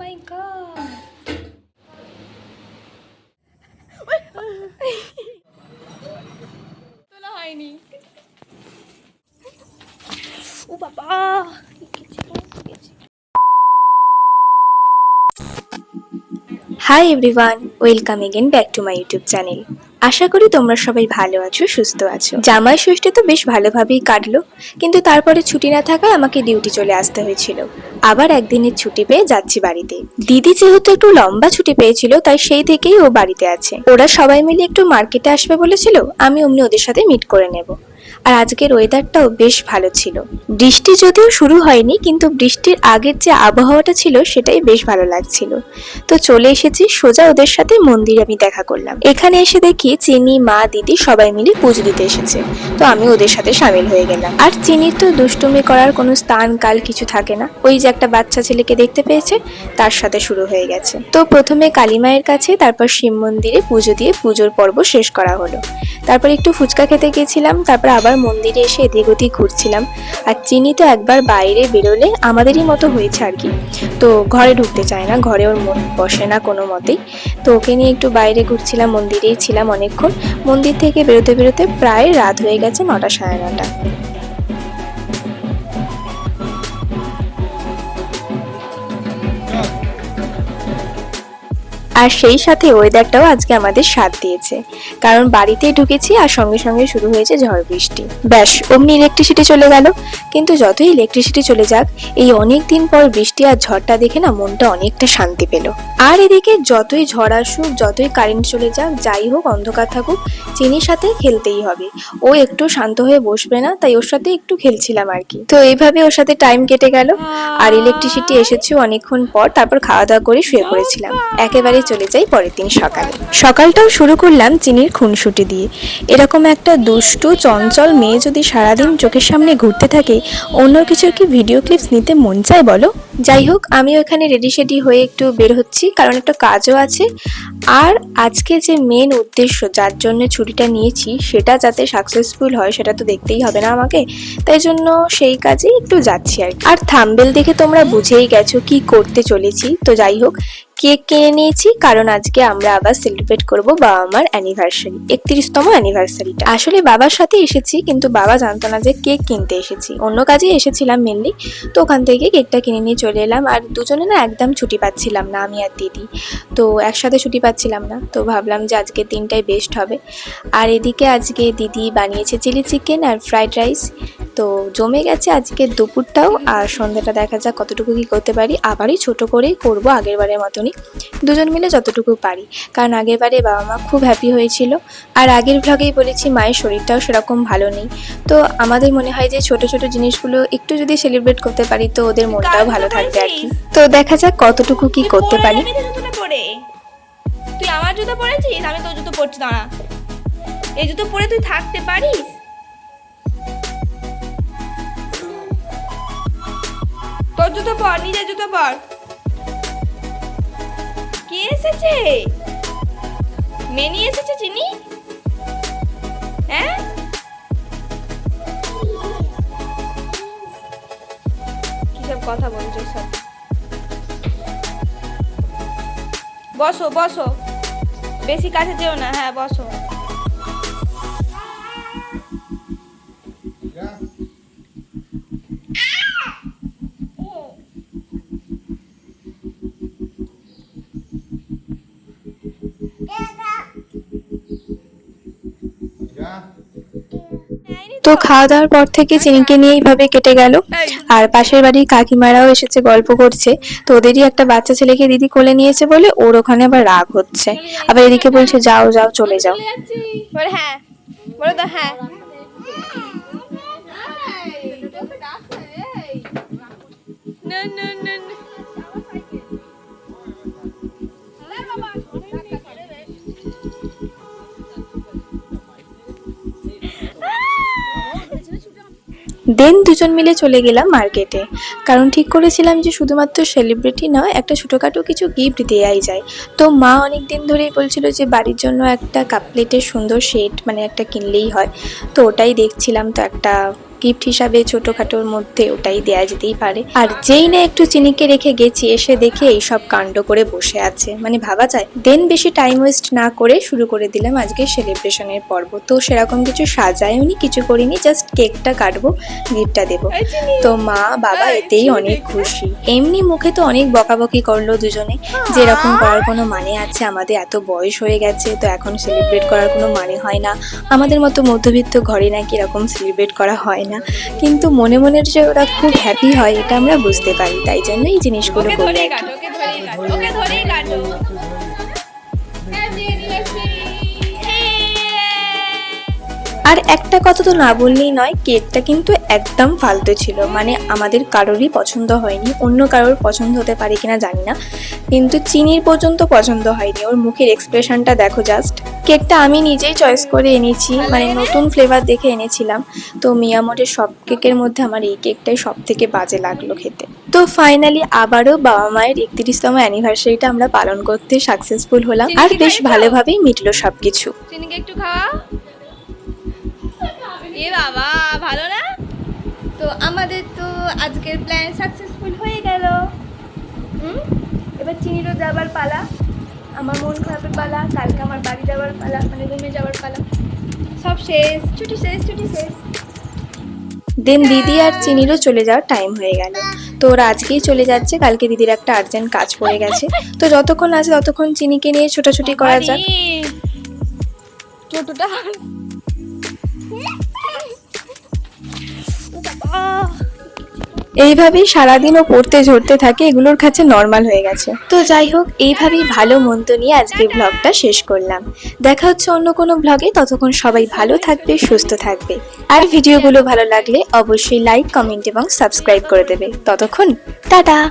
মাই god তোলা হয়নি ও বাবা hi everyone welcome again back to my YouTube channel আশা করি তোমরা সবাই ভালো আছো, সুস্থ আছো। জামাই ষষ্ঠী তো বেশ ভালোভাবেই কাটলো, কিন্তু তারপরে ছুটি না থাকায় আমাকে ডিউটি চলে আসতে হয়েছিল। আবার একদিনের ছুটি পেয়ে যাচ্ছি বাড়িতে। দিদি যেহেতু একটু লম্বা ছুটি পেয়েছিল, তাই সেই থেকেই ও বাড়িতে আছে। ওরা সবাই মিলে একটু মার্কেটে আসবে বলেছিল, আমি অমনি ওদের সাথে মিট করে নেব। আর আজকের ওয়েদারটাও বেশ ভালো ছিল। বৃষ্টি যদিও শুরু হয়নি, কিন্তু বৃষ্টির আগের যে আবহাওয়াটা ছিল, সেটাই বেশ ভালো লাগছিল। তো চলে এসেছি সোজা ওদের সাথে মন্দিরে আমি দেখা করলাম। এখানে এসে দেখি চিনি, মা, দিদি সবাই মিলে পুজো দিতে এসেছে। তো আমি ওদের সাথে সামিল হয়ে গেলাম। আর চিনির তো দুষ্টুমি করার কোনো স্থান কাল কিছু থাকে না। ওই যে একটা বাচ্চা ছেলেকে দেখতে পেয়েছে, তার সাথে শুরু হয়ে গেছে। তো প্রথমে কালী মায়ের কাছে, তারপর শিব মন্দিরে পুজো দিয়ে পুজোর পর্ব শেষ করা হলো। তারপর একটু ফুচকা খেতে গেছিলাম তারপর আবার মন্দিরে এসে এদিক ওদিক ঘুরছিলাম আর চিনি তো একবার বাইরে বেরোলে আমাদেরই মতো হয়েছে আর কি। তো ঘরে ঢুকতে চায় না, ঘরে ওর মন বসে না কোনো মতেই। তো ওকে নিয়ে একটু বাইরে ঘুরছিলাম, মন্দিরেই ছিলাম অনেকক্ষণ। মন্দির থেকে বেরোতে বেরোতে প্রায় রাত হয়ে গেছে নটা সাড়ে নটা। আর সেই সাথে ওয়েদারটাও আজকে আমাদের সাথ দিয়েছে। কারণ বাড়িতেই ঢুকেছি আর সঙ্গে সঙ্গে শুরু হয়েছে ঝড় বৃষ্টি। ব্যাস, অমনি ইলেকট্রিসিটি চলে গেল। কিন্তু যতই ইলেকট্রিসিটি চলে যাক, এই অনেক দিন পর বৃষ্টি আর ঝড়টা দেখে না মনটা অনেকটা শান্তি পেল। আর এদিকে যতই ঝড় আসুক, যতই কারেন্ট চলে যাক, যাই হোক, অন্ধকার থাকুক চিনির সাথে খেলতেই হবে। ও একটু শান্ত হয়ে বসবে না, তাই ওর সাথে একটু খেলছিলাম আর কি। তো এইভাবে ওর সাথে টাইম কেটে গেল। আর ইলেকট্রিসিটি এসেছে অনেকক্ষণ পর, তারপর খাওয়া দাওয়া করে শুয়ে পড়েছিলাম। একেবারে চলে যাই পরের দিন সকালে। সকালটাও শুরু করলাম চিনির খুনসুটি দিয়ে। এরকম একটা দুষ্টু, চঞ্চল মেয়ে যদি সারাদিন চোখের সামনে ঘুরতে থাকে, অন্য কিছু কি ভিডিও ক্লিপস নিতে মন চায় বলো? যাই হোক আমি ওখানে রেডি সেডি হয়ে একটু বের হচ্ছি, কারণ একটা কাজও আছে। আর আজকে যে মেন উদ্দেশ্য যার জন্য ছুটিটা নিয়েছি, সেটা যাতে সাকসেসফুল হয়, সেটা তো দেখতেই হবে না আমাকে। তাই জন্য সেই কাজেই একটু যাচ্ছি আর। আর থাম্বেল দেখে তোমরা বুঝেই গেছো কি করতে চলেছি। তো যাই হোক, কেক কিনে নিয়েছি, কারণ আজকে আমরা আবার সেলিব্রেট করব বাবা মার অ্যানিভার্সারি একত্রিশতম অ্যানিভার্সারিটা আসলে বাবার সাথে এসেছি, কিন্তু বাবা জানতো না যে কেক কিনতে এসেছি। অন্য কাজে এসেছিলাম মেনলি তো ওখান থেকে কেকটা কিনে নিয়ে চলে এলাম। আর দুজনে না একদম ছুটি পাচ্ছিলাম না, আমি আর দিদি। তো একসাথে ছুটি পাচ্ছিলাম না। তো ভাবলাম যে আজকের দিনটাই বেস্ট হবে। আর এদিকে আজকে দিদি বানিয়েছে চিলি চিকেন আর ফ্রাইড রাইস তো জমে গেছে আজকে দুপুরটাও। আর সন্ধ্যাটা দেখা যাক কতটুকু কি করতে পারি। আবারই ছোট করেই করব আগের বারের মতনই। দুজন মিলে যতটুকু পারি। কারণ আগের বারে বাবা মা খুব হ্যাপি হয়েছিল। আর আগের ভ্লগেই বলেছি, মায়ের শরীরটাও সেরকম ভালো নেই। তো আমাদের মনে হয় যে ছোট ছোট জিনিসগুলো একটু যদি সেলিব্রেট করতে পারি, তো ওদের মনটাও ভালো থাকবে আর কি। তো দেখা যাক কতটুকু কি করতে পারি। তুই আমার জুতো পরেছিস? আমি তোর জুতো পরছি, দাঁড়া। এই জুতো পরে তুই থাকতে পারিস? তোর জুতো পর, নিজের জুতো পর। কে এসেছে? মেনি এসেছে, চিনি? হ্যাঁ? কিসব কথা বলছো সব? বসো বসো। বেশি কাছে যেও না হ্যাঁ বসো। তো খাওয়া দাওয়ার পর থেকে চিনিকে নিয়ে এইভাবে কেটে গেল। আর পাশের বাড়ির কাকিমারাও এসেছে, গল্প করছে। তো ওদেরই একটা বাচ্চা ছেলেকে দিদি কোলে নিয়েছে বলে ওর ওখানে আবার রাগ হচ্ছে। আবার এদিকে বলছে, যাও যাও, চলে যাও। হ্যাঁ। বলো তো হ্যাঁ। দেন দুজন মিলে চলে গেলাম মার্কেটে কারণ ঠিক করেছিলাম যে শুধুমাত্র সেলিব্রিটি নয়, একটা ছোটোখাটো কিছু গিফট দেওয়াই যায়। তো মা অনেক দিন ধরেই বলছিল যে বাড়ির জন্য একটা কাপ প্লেটের সুন্দর সেট মানে একটা কিনলেই হয়। তো ওটাই দেখছিলাম, তো একটা গিফট হিসাবে ছোটখাটোর মধ্যে ওটাই দেয়া যেতেই পারে। আর যেই না একটু চিনিকে রেখে গেছি এসে দেখে এই সব কাণ্ড করে বসে আছে। মানে ভাবা যায় দেন বেশি টাইম ওয়েস্ট না করে শুরু করে দিলাম আজকে সেলিব্রেশনের পর্ব। তো সেরকম কিছু সাজায়নি কিছু করিনি জাস্ট কেকটা কাটবো গিফটটা দেবো। তো মা বাবা এতেই অনেক খুশি। এমনি মুখে তো অনেক বকাবকি করল দুজনে। যে এরকম করার কোনো মানে আছে আমাদের এত বয়স হয়ে গেছে তো এখন সেলিব্রেট করার কোনো মানে হয় না। আমাদের মতো মধ্যবিত্ত ঘরে নাকি এরকম সেলিব্রেট করা হয় না। কিন্তু মনে মনে যে ওরা খুব হ্যাপি হয় এটা আমরা বুঝতে পারি। তাই জন্য এই জিনিসগুলো! আর একটা কথা তো না বললেই নয় কেকটা কিন্তু একদম ফালতু ছিল। মানে আমাদের কারোরই পছন্দ হয়নি অন্য কারোর পছন্দ হতে পারে কিনা জানি না। কিন্তু চিনির পর্যন্ত পছন্দ হয়নি। ওর মুখের এক্সপ্রেশনটা দেখো জাস্ট কেকটা আমি নিজেই চয়েস করে এনেছি মানে নতুন ফ্লেভার দেখে এনেছিলাম। তো মিয়ামোরের সব কেকের মধ্যে আমার এই কেকটাই সব থেকে বাজে লাগল খেতে। তো ফাইনালি আবারও বাবা মায়ের একত্রিশতম অ্যানিভার্সারিটা আমরা পালন করতে সাকসেসফুল হলাম। আর বেশ ভালোভাবেই মিটলো সবকিছু। চিনিকে একটু খাওয়া এ বাবা ভালো না? তো আমাদের তো আজকের প্ল্যান সাকসেসফুল হয়ে গেল। এবার চিনিরও যাবার পালা। আমার মন খারাপের পালা কালকে আমার বাড়ি যাওয়ার পালা মানে রুমে যাওয়ার পালা। সব শেষ ছুটি শেষ ছুটি শেষ। দেন দিদি আর চিনিরও চলে যাওয়ার টাইম হয়ে গেল। তো ওরা আজকেই চলে যাচ্ছে কালকে দিদির একটা আর্জেন্ট কাজ পড়ে গেছে। তো যতক্ষণ আছে ততক্ষণ চিনিকে নিয়ে ছোটাছুটি করা যাক। বাড়ি। এইভাবেই সারাদিন ও পড়তে ঝরতে থাকে, এগুলোর কাছে নর্মাল হয়ে গেছে। তো যাই হোক, এইভাবেই ভালো মন্দ নিয়ে আজকে ব্লগটা শেষ করলাম। দেখা হচ্ছে অন্য কোনো ব্লগে ততক্ষণ সবাই ভালো থাকবে, সুস্থ থাকবে। আর ভিডিওগুলো ভালো লাগলে অবশ্যই লাইক কমেন্ট এবং সাবস্ক্রাইব করে দেবে। ততক্ষণ, টাটা!